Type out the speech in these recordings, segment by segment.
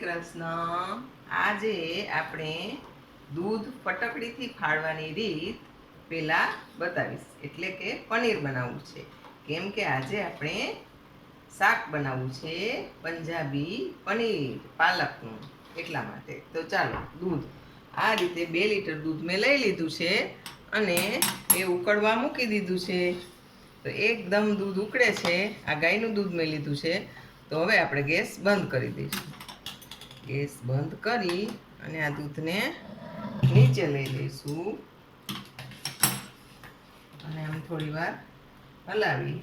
કૃષ્ણ, આજે આપણે દૂધ ફટકડીથી ફાડવાની રીત પહેલાં બતાવીશ. એટલે કે પનીર બનાવવું છે. કેમ કે આજે આપણે શાક બનાવવું છે, પંજાબી પનીર, પાલકનું, એટલા માટે. તો ચાલો, દૂધ. આ રીતે બે લીટર દૂધ મેં લઈ લીધું છે અને એ ઉકળવા મૂકી દીધું છે. તો એકદમ દૂધ ઉકળે છે. આ ગાયનું દૂધ મેં લીધું છે. તો હવે આપણે ગેસ બંધ કરી દઈશું. ગેસ બંધ કરી અને આ દૂધને નીચે લઈ લઈશું. અને આમ થોડી વાર હલાવી.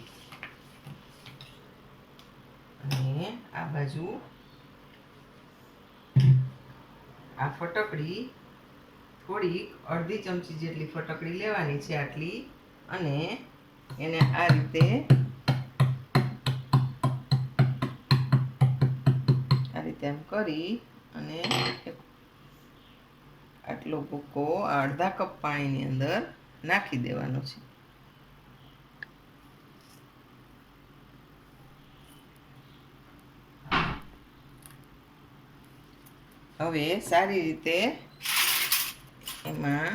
અને આ બાજુ આ ફટકડી થોડીક અડધી ચમચી જેટલી ફટકડી લેવાની છે આટલી. અને એને આ રીતે આમ કરી અને આટલો ભૂકો અડધા કપ પાણીની અંદર નાખી દેવાનો છે. હવે સારી રીતે એમાં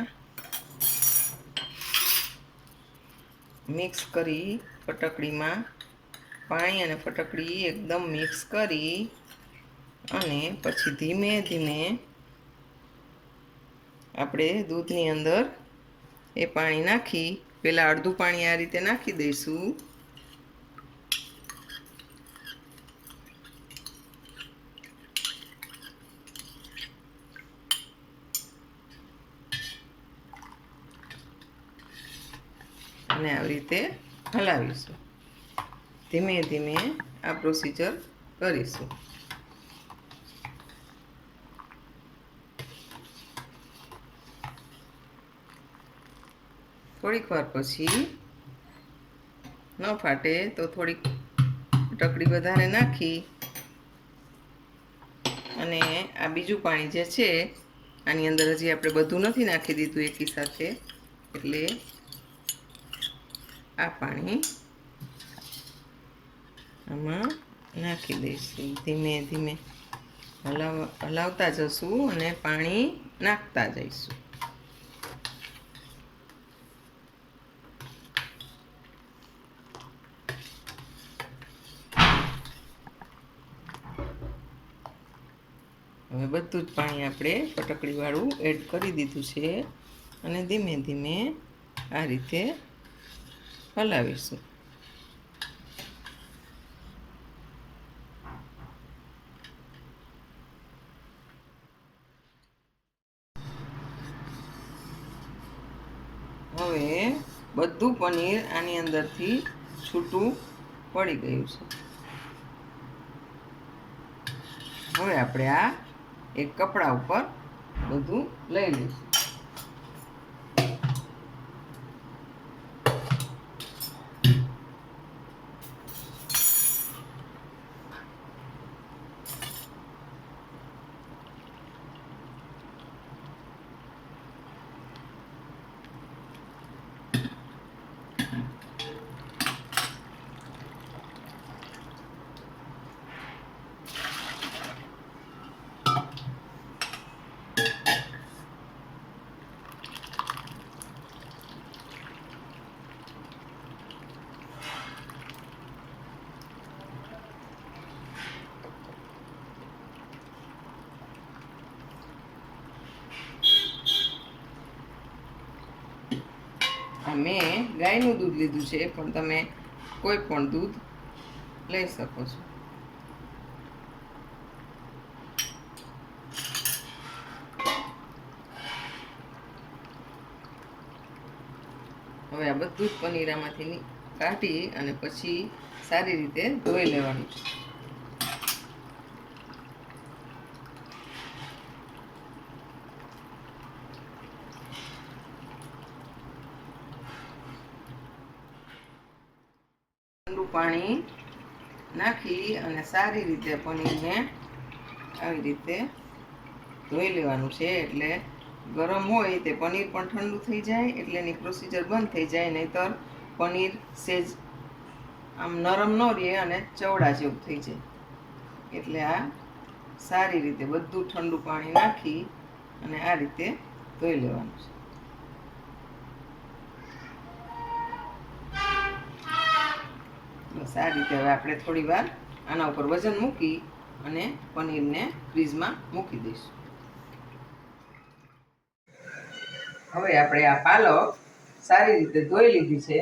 મિક્સ કરી ફટકડીમાં પાણી અને ફટકડી એકદમ મિક્સ કરી અને પછી ધીમે ધીમે આપણે દૂધની અંદર એ પાણી નાખી પહેલાં અડધું પાણી આ રીતે નાખી દઈશું. અને આવી રીતે હલાવીશું. ધીમે ધીમે આ પ્રોસીજર કરીશું. થોડીક વાર પછી ન ફાટે તો થોડીક ટકડી વધારે નાખી અને આ બીજું પાણી જે છે, આની અંદર હજી આપણે બધું નથી નાખી દીધું એકી સાથે, એટલે આ પાણી આમાં નાખી દઈશું. ધીમે ધીમે હલાવ, હલાવતા જશું અને પાણી નાખતા જઈશું. હવે બધું જ પાણી આપણે ફટકડીવાળું એડ કરી દીધું છે અને ધીમે ધીમે આ રીતે હલાવીશું. હવે બધું પનીર આની અંદરથી છૂટું પડી ગયું છે. હવે આપણે આ એક કપડા ઉપર બધું લઈ લઈશું. આ મેં ગાયનું દૂધ લીધું છે, પણ તમે કોઈ પણ દૂધ લઈ શકો છો. હવે આ બધું જ પનીરામાંથી કાઢી અને પછી સારી રીતે ધોઈ લેવાનું છે ઠંડુ પાણી નાખી સારી રીતે પનીરને આવી રીતે ધોઈ લેવાનું છે, એટલે ગરમ હોય તે પનીર પણ ઠંડુ થઈ જાય, એટલે એની પ્રોસીજર બંધ થઈ જાય, નહીતર પનીર સેજ આમ નરમ ન રહે અને ચવડા જેવું થઈ જાય. એટલે આ સારી રીતે બધું ઠંડુ પાણી નાખી અને આ રીતે ધોઈ લેવાનું છે. બસ આ રીતે હવે આપણે થોડી વાર આના ઉપર વજન મૂકી અને પનીરને ફ્રીજમાં મૂકી દઈશું. હવે આપણે આ પાલક સારી રીતે ધોઈ લીધી છે.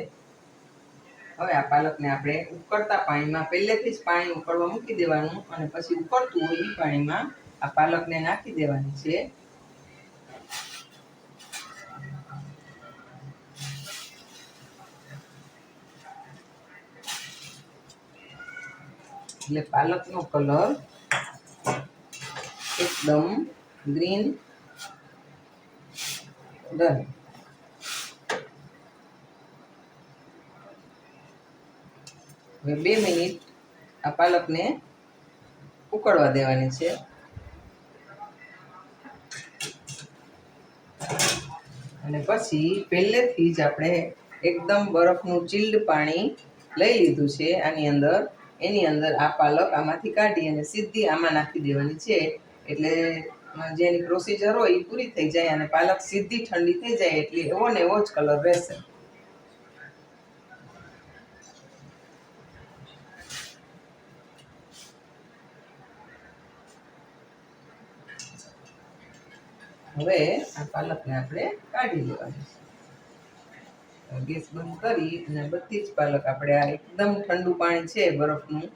હવે આ પાલકને આપણે ઉકળતા પાણીમાં પહેલેથી જ પાણી ઉકળવા મૂકી દેવાનું અને પછી ઉકળતું હોય એ પાણીમાં આ પાલકને નાખી દેવાની છે. એટલે પાલકનો કલર એકદમ ગ્રીન ડન. હવે બે મિનિટ આ પાલકને ઉકળવા દેવાની છે. અને પછી પહેલેથી જ આપણે એકદમ બરફનું ચિલ્ડ પાણી લઈ લીધું છે. આની અંદર એની અંદર આ પાલક આમાંથી કાઢી અને સીધી આમાં નાખી દેવાની છે. એટલે જેની પ્રોસીજર હોય એ પૂરી થઈ જાય અને પાલક સીધી ઠંડી થઈ જાય એટલે એવો ને એવો જ કલર રહેશે. હવે આ પાલકને આપણે કાઢી લેવાની છે. ગેસ બંધ કરી અને બધી જ પાલક આપણે આ એકદમ ઠંડુ પાણી છે બરફનું,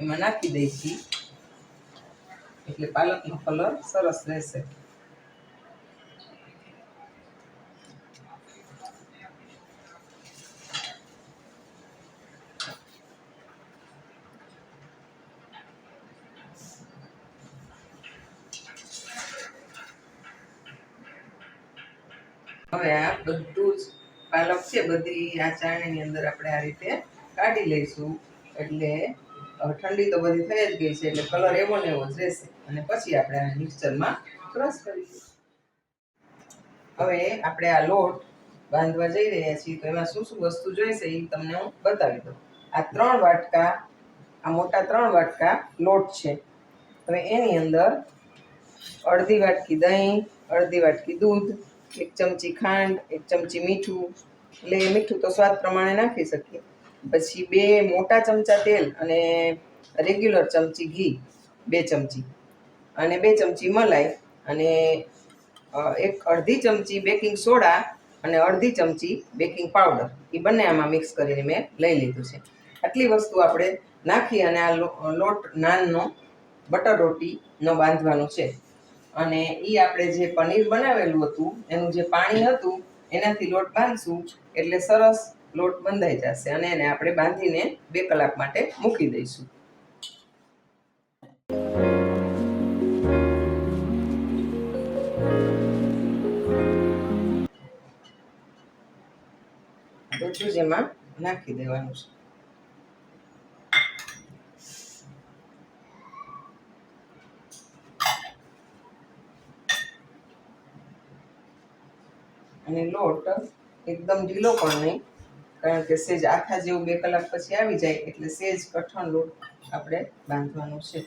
એમાં નાખી દઈશી. એટલે પાલકનો કલર સરસ રહેશે. હવે આ બધું પાલક છે, બધી આ ચાળણીની અંદર આપણે આ રીતે કાઢી લઈશું. એટલે ઠંડી તો બધી થઈ જ ગઈ છે, એટલે કલર એવો ને એવો જ રહેશે. અને પછી આપણે આ મિક્સરમાં ક્રશ કરીશું. હવે આપણે આ લોટ બાંધવા જઈ રહ્યા છીએ, તો એમાં શું શું વસ્તુ જોઈશે એ તમને હું બતાવી દઉં. આ ત્રણ વાટકા, આ મોટા ત્રણ વાટકા લોટ છે. હવે એની અંદર અડધી વાટકી દહીં, અડધી વાટકી દૂધ એક ચમચી ખાંડ, એક ચમચી મીઠું, એટલે મીઠું તો સ્વાદ પ્રમાણે નાખી શકીએ. પછી બે મોટા ચમચા તેલ અને રેગ્યુલર ચમચી ઘી, બે ચમચી. અને બે ચમચી મલાઈ અને એક અડધી ચમચી બેકિંગ સોડા અને અડધી ચમચી બેકિંગ પાવડર. એ બંને આમાં મિક્સ કરીને મેં લઈ લીધું છે. આટલી વસ્તુ આપણે નાખી અને આ લોટ નાનનો, બટર રોટીનો બાંધવાનો છે. અને એ આપણે જે પનીર બનાવેલું હતું, એનું જે પાણી હતું, એનાથી લોટ બાંધશું એટલે સરસ લોટ બંધાઈ જશે અને એને આપણે બાંધીને બે કલાક માટે મૂકી દઈશું. બધું જ નાખી દેવાનું છે. અને લોટ એકદમ ઢીલો પણ નહીં, કારણ કે સેજ આખા જેવું બે કલાક પછી આવી જાય એટલે સેજ કઠણ લોટ આપણે બાંધવાનો છે.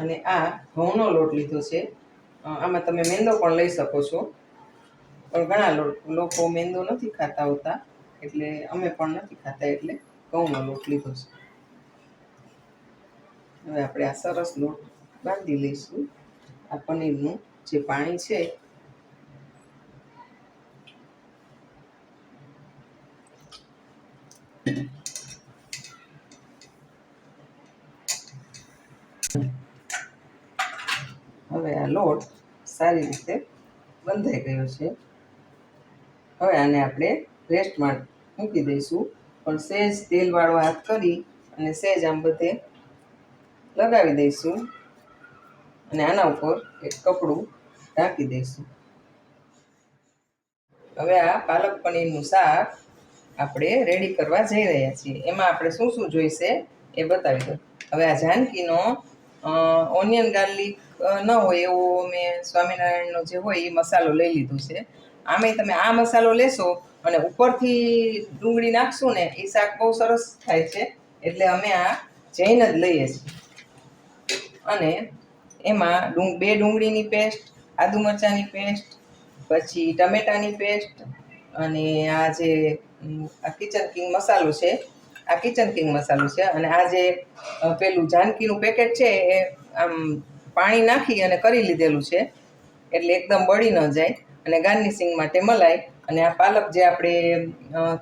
અને આ ઘઉંનો લોટ લીધો છે. આમાં તમે મેંદો પણ લઈ શકો છો. પણ ઘણા લોકો મેંદો નથી ખાતા હોતા, એટલે અમે પણ નથી ખાતા, એટલે ઘઉંનો લોટ લીધો છે. હવે આપણે આ સરસ લોટ બાંધી લઈશું. આ પનીરનું જે પાણી છે, હવે આ લોટ સારી રીતે બંધાઈ ગયો છે. હવે આને આપણે રેસ્ટમાં મૂકી દઈશું. પણ સહેજ તેલવાળો હાથ કરી અને સહેજ આમ બધે લગાવી દઈશું અને આના ઉપર એક કપડું ઢાંકી દઈશું. હવે આ પાલક પનીરનું શાક આપણે રેડી કરવા જઈ રહ્યા છીએ. એમાં આપણે શું શું જોઈશે એ બતાવી દઉં. હવે આ જાનકીનો ઓનિયન ગાર્લિક ન હોય એવો મેં સ્વામિનારાયણનો જે હોય એ મસાલો લઈ લીધો છે. આમે તમે આ મસાલો લેશો અને ઉપરથી ડુંગળી નાખશું ને, એ શાક બહુ સરસ થાય છે. એટલે અમે આ જૈન જ લઈએ છીએ. અને એમાં ડુંગ, બે ડુંગળીની પેસ્ટ, આદુ મરચાંની પેસ્ટ, પછી ટમેટાની પેસ્ટ અને આ જે આ કિચન કિંગ મસાલો છે, આ કિચન કિંગ મસાલો છે અને આ જે પેલું જાનકીનું પેકેટ છે એ આમ પાણી નાખી અને કરી લીધેલું છે. એટલે એકદમ બળી ન જાય અને ગાર્નિશિંગ માટે મલાઈ અને આ પાલક જે આપણે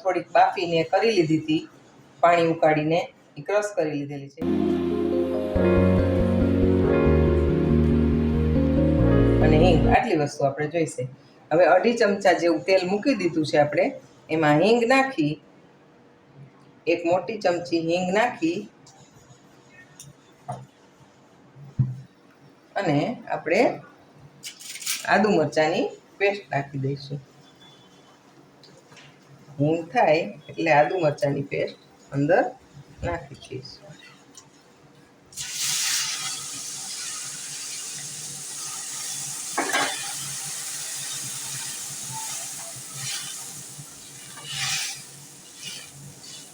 થોડીક બાફીને કરી લીધી હતી, પાણી ઉકાળીને, એ ક્રશ કરી લીધેલી છે. આટલી વસ્તુ આપણે જોઈશે. હવે અઢી ચમચા જેવું તેલ મૂકી દીધું છે આપણે, એમાં હિંગ નાખી, એક મોટી ચમચી હિંગ નાખી અને આપણે આદુ મરચાંની પેસ્ટ નાખી દઈશું. હિંગ થાય એટલે આદુ મરચાંની પેસ્ટ અંદર નાખી દઈશું.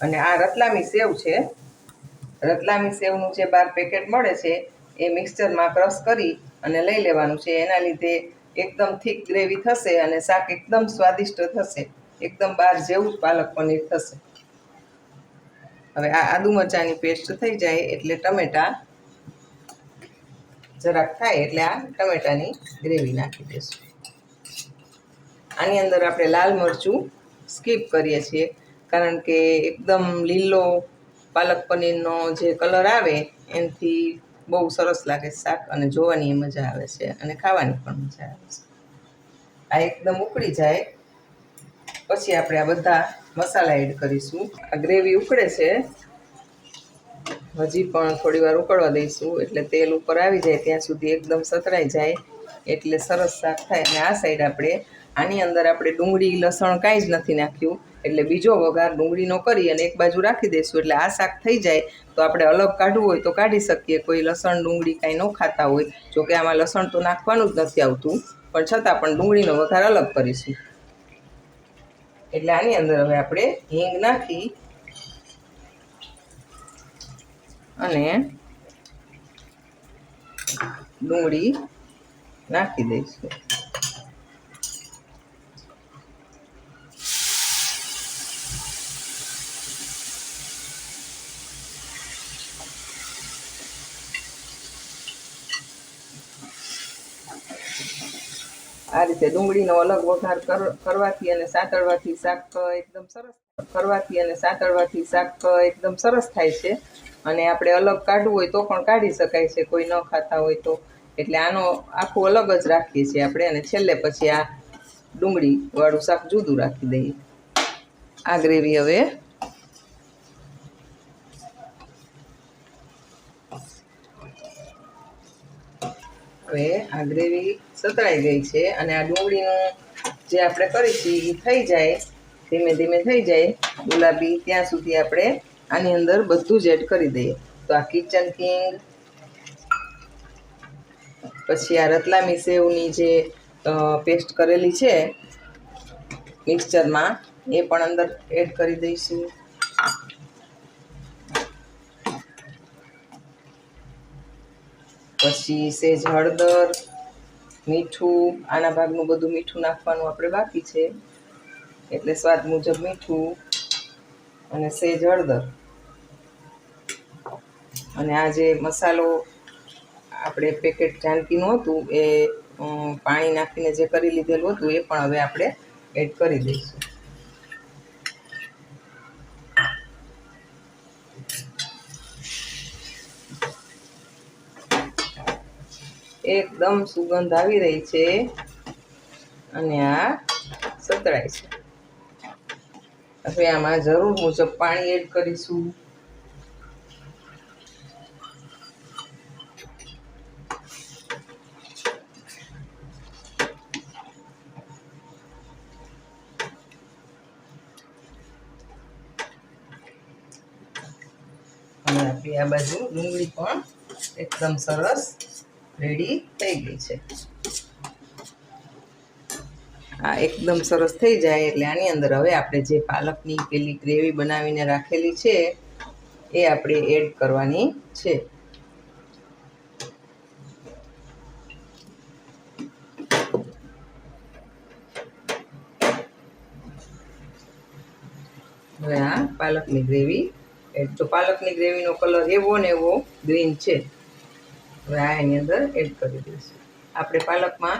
અને આ રતલામી સેવ છે. રતલામી સેવનું જે બાર પેકેટ મળે છે, એ મિક્સચરમાં ક્રશ કરી અને લઈ લેવાનું છે. એના લીધે એકદમ થીક ગ્રેવી થશે અને શાક એકદમ સ્વાદિષ્ટ થશે. એકદમ બહાર જેવું જ પાલક પનીર થશે. હવે આ આદુ મરચાંની પેસ્ટ થઈ જાય એટલે ટમેટા જરાક થાય એટલે આ ટમેટાની ગ્રેવી નાખી દઈશું. આની અંદર આપણે લાલ મરચું સ્કીપ કરીએ છીએ. કારણ કે એકદમ લીલો પાલક પનીરનો જે કલર આવે, એનાથી બહુ સરસ લાગે શાક અને જોવાની મજા આવે છે અને ખાવાની પણ મજા આવે છે. આ એકદમ ઉકળી જાય. પછી આપણે આ બધા મસાલા એડ કરીશું. આ ગ્રેવી ઉકળે છે. હજી પણ થોડી વાર ઉકળવા દઈશું એટલે તેલ ઉપર આવી જાય, ત્યાં સુધી એકદમ સતરાઈ જાય. એટલે સરસ શાક થાય. અને આ સાઈડ આપણે આની અંદર આપણે ડુંગળી, લસણ કાંઈ જ નથી નાખ્યું. એટલે બીજો વઘાર ડુંગળીનો કરી અને એક બાજુ રાખી દઈશું. એટલે આ શાક થઈ જાય તો આપણે અલગ કાઢવું હોય તો કાઢી શકીએ. કોઈ લસણ, ડુંગળી કાંઈ ન ખાતા હોય. જોકે આમાં લસણ તો નાખવાનું જ નથી આવતું. પણ છતાં પણ ડુંગળીનો વઘાર અલગ કરીશું. એટલે આની અંદર હવે આપણે હિંગ નાખી અને ડુંગળી નાખી દઈશું. આ રીતે ડુંગળીનો અલગ વઘાર કર- કરવાથી અને સાતળવાથી શાક એકદમ સરસ કરવાથી અને સાતળવાથી શાક એકદમ સરસ થાય છે. અને આપણે અલગ કાઢવું હોય તો પણ કાઢી શકાય છે, કોઈ ન ખાતા હોય તો. એટલે આનો, આખું અલગ જ રાખીએ છીએ આપણે અને છેલ્લે પછી આ ડુંગળીવાળું શાક જુદું રાખી દઈએ. આ ગ્રેવી હવે હવે આ ગ્રેવી સતળાઈ ગઈ છે અને આ ડુંગળીનું જે આપણે કરી છે એ થઈ જાય, ધીમે ધીમે થઈ જાય. ગુલાબી ત્યાં સુધી આપણે આની અંદર બધું જ એડ કરી દઈએ. તો આ કિચન કિંગ, પછી આ રતલામી સેવની જે પેસ્ટ કરેલી છે મિક્સચરમાં એ પણ અંદર એડ કરી દઈશું. પછી સેજ હળદર મીઠું, આના ભાગનું બધું મીઠું નાખવાનું આપણે બાકી છે. એટલે સ્વાદ મુજબ મીઠું અને સેજ હળદર. અને આ જે મસાલો આપણે પેકેટ જાનકીનું હતું, એ પાણી નાખીને જે કરી લીધેલું હતું, એ પણ હવે આપણે એડ કરી દઈશું. એકદમ સુગંધ આવી રહી છે. અને આ સતળાય છે. હવે આમાં જરૂર મુજબ પાણી એડ કરીશું. અને આપણી આ બાજુ ડુંગળી પણ એકદમ સરસ રેડી થઈ ગઈ છે. આ એકદમ સરસ થઈ જાય એટલે આની અંદર હવે આપણે જે પાલકની પેલી ગ્રેવી બનાવીને રાખેલી છે, એ આપણે એડ કરવાની છે. હવે આ પાલકની ગ્રેવી તો પાલકની ગ્રેવીનો કલર એવો ને એવો ગ્રીન છે. હવે આ એની અંદર એડ કરી દઈશું. આપણે પાલકમાં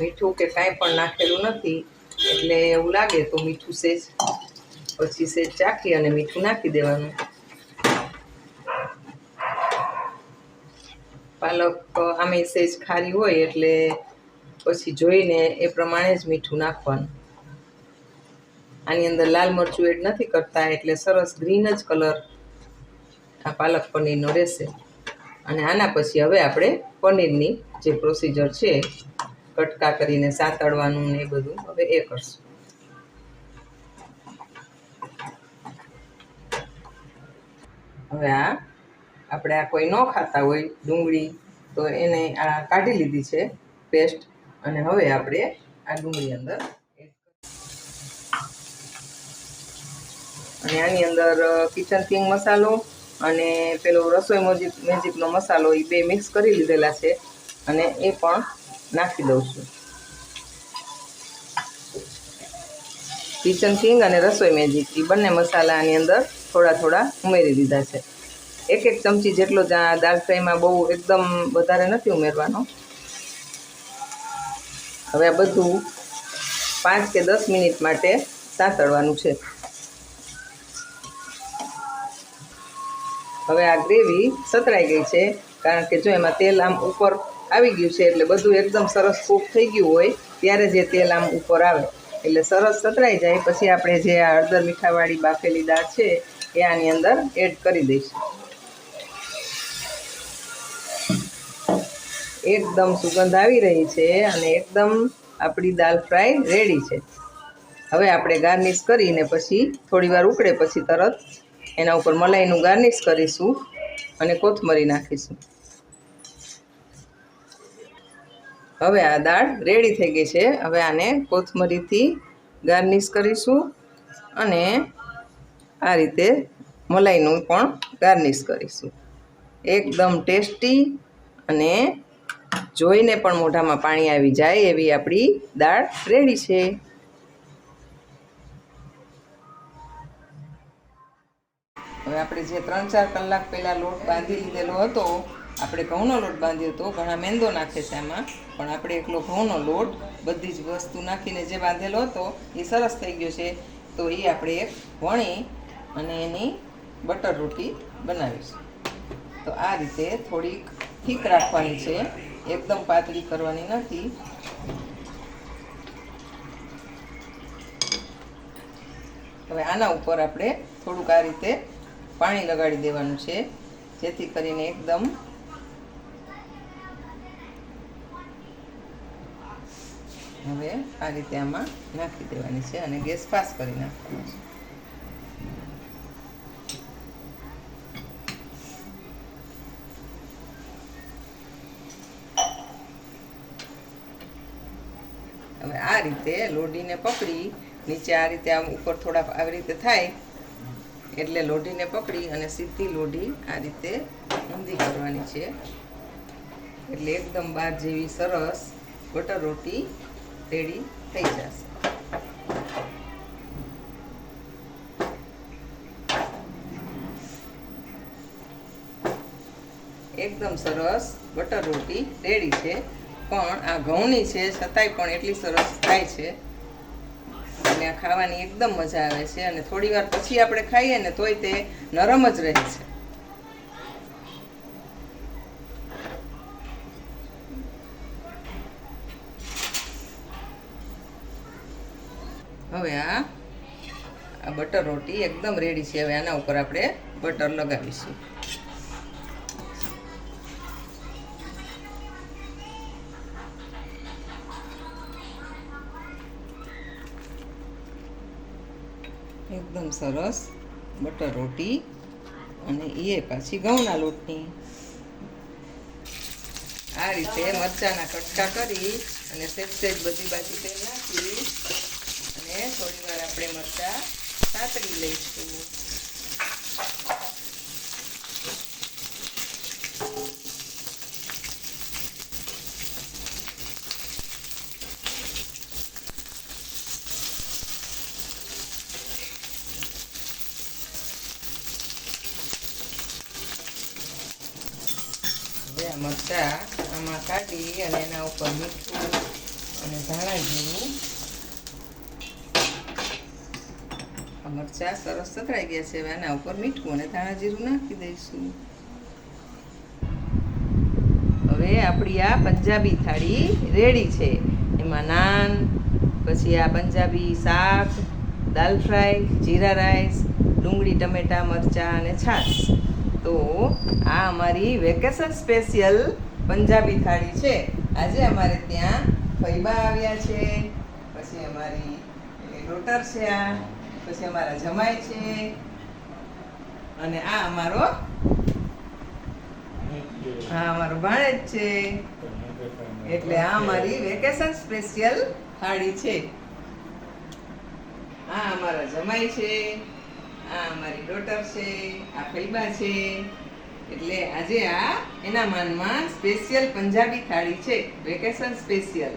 મીઠું કે કાંઈ પણ નાખેલું નથી, એટલે એવું લાગે તો મીઠું સેજ. પછી સેજ ચાખી અને મીઠું નાખી દેવાનું. પાલક આમે સેજ ખારી હોય એટલે પછી જોઈને એ પ્રમાણે જ મીઠું નાખવાનું. આની અંદર લાલ મરચું એડ નથી કરતા, એટલે સરસ ગ્રીન જ કલર આ પાલક પનીરનો રહેશે. અને આના પછી હવે આપણે પનીરની જે પ્રોસીજર છે, કટકા કરીને સાતડવાનું ને એ બધું હવે એ કરશું. હવે આ આપણે આ કોઈ ન ખાતા હોય ડુંગળી, તો એને આ કાઢી લીધી છે પેસ્ટ અને હવે આપણે આ ડુંગળી અંદર અને આની અંદર કિચન કિંગ મસાલો અને પેલો રસોઈ મોજીક મેજિકનો મસાલો એ બે મિક્સ કરી લીધેલા છે અને એ પણ નાખી દઉં છું. કિચન કિંગ અને રસોઈ મેજિક એ બંને મસાલા આની અંદર થોડા થોડા ઉમેરી દીધા છે. એક એક ચમચી જેટલો દાળ ફ્રાયમાં બહુ એકદમ વધારે નથી ઉમેરવાનો. હવે આ બધું પાંચ કે દસ મિનિટ માટે સાંતળવાનું છે. હવે આ ગ્રેવી સતરાઈ ગઈ છે, કારણ કે જો એમાં તેલ આમ ઉપર આવી ગયું છે, એટલે બધું એકદમ સરસ કૂક થઈ ગયું હોય, ત્યારે જે તેલ આમ ઉપર આવે. એટલે સરસ સતરાઈ જાય, પછી આપણે જે આ હળદર મીઠાવાળી બાફેલી દાળ છે, એ આની અંદર એડ કરી દઈશું. એકદમ સુગંધ આવી રહી છે અને એકદમ આપણી દાલ ફ્રાય રેડી છે. હવે આપણે ગાર્નિશ કરીને પછી થોડી વાર ઉકળે પછી તરત એના ઉપર મલાઈનું ગાર્નિશ કરીશું અને કોથમરી નાખીશું. હવે આ દાળ રેડી થઈ ગઈ છે. હવે આને કોથમરીથી ગાર્નિશ કરીશું અને આ રીતે મલાઈનું પણ ગાર્નિશ કરીશું. એકદમ ટેસ્ટી અને જોઈને પણ મોઢામાં પાણી આવી જાય એવી આપણી દાળ રેડી છે. આપણે જે ત્રણ ચાર કલાક પહેલાં લોટ બાંધી લીધેલો હતો, આપણે ઘઉંનો લોટ બાંધ્યો હતો, ઘણા મેંદો નાખે છે આમાં, પણ આપણે એકલો ઘઉંનો લોટ બધી જ વસ્તુ નાખીને જે બાંધેલો હતો, એ સરસ થઈ ગયો છે. તો એ આપણે એક વણી અને એની બટર રોટી બનાવીશું. તો આ રીતે થોડીક થીક રાખવાની છે, એકદમ પાતળી કરવાની નથી. હવે આના ઉપર આપણે થોડુંક આ રીતે પાણી લગાડી દેવાનું છે, જેથી કરીને એકદમ હવે આ રીતે આમાં નાખી દેવાની છે અને ગેસ પાસ કરી નાખવાનો છે. હવે આ રીતે લોડીને પકડી, નીચે આ રીતે આમ ઉપર થોડા આવી રીતે થાય એટલે લોઢીને પકડી અને સીધી લોઢી આ રીતે ઊંધી કરવાની છે. એટલે એકદમ બાર જેવી સરસ બટર રોટી રેડી થઈ જશે. એકદમ સરસ બટર રોટી રેડી છે. પણ આ ઘઉંની છે, છતાંય પણ એટલી સરસ થાય છે. અને ખાવાની એકદમ મજા આવે છે અને થોડી વાર પછી આપણે ખાઈએ ને તોય તે નરમ જ રહે છે. હવે આ આ બટર રોટી એકદમ રેડી છે. હવે આના ઉપર આપણે બટર લગાવીશું. સરસ બટર રોટી અને એ પાછી ઘઉંના લોટની. આ રીતે મરચાના કટકા કરી અને સેજ સેજ બધી બાજુ તેલ નાખી અને થોડી વાર આપણે મરચા સાતરી લઈશું હવે આ મરચા આમાં કાઢી અને એના ઉપર મીઠું અને ધાણા જીરું આ સરસ સતરાઈ ગયા છે, હવે આના ઉપર મીઠું અને ધાણા જીરું નાખી દઈશું. હવે આપણી આ પંજાબી થાળી રેડી છે. એમાં નાન, પછી આ પંજાબી શાક, દાલ ફ્રાય, જીરા રાઈસ, ડુંગળી, ટમેટા, મરચાં અને છાશ. તો આ અમારી વેકેશન સ્પેશિયલ પંજાબી થાળી છે. આજે અમારે ત્યાં ફૈબા આવ્યા છે, પછી અમારી ડોટર છે આ. પછી અમારા જમાય છે. અને આ અમારો હા અમારો ભાણેજ છે. એટલે આ અમારી વેકેશન સ્પેશિયલ થાળી છે. આ અમારા જમાઈ છે. આ અમારી ડોટર છે. આ ફૈબા છે. એટલે આજે આ એના માનમાં સ્પેશિયલ પંજાબી થાળી છે. વેકેશન સ્પેશિયલ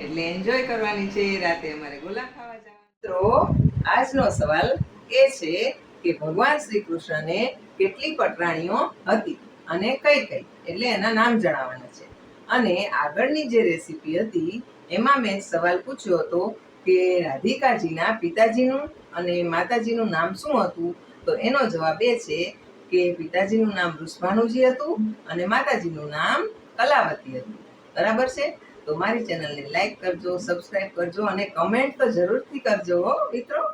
એટલે એન્જોય કરવાની છે. રાતે અમારે ગોલા ખાવા જવાનું. મિત્રો આજનો સવાલ એ છે કે ભગવાન શ્રી કૃષ્ણને કેટલી પટરાણીઓ હતી અને કઈ કઈ, એટલે એના નામ જણાવવાના છે. અને આગળની જે રેસીપી હતી, એમાં મેં સવાલ પૂછ્યો હતો કે રાધિકાજીના પિતાજીનું અને માતાજીનું નામ શું હતું? તો એનો જવાબ એ છે કે પિતાજીનું નામ ઋષભાનુજી હતું અને માતાજીનું નામ કલાવતી હતું. બરાબર છે? તો મારી ચેનલને લાઈક કરજો સબસ્ક્રાઈબ કરજો અને કમેન્ટ તો જરૂરથી કરજો હો મિત્રો.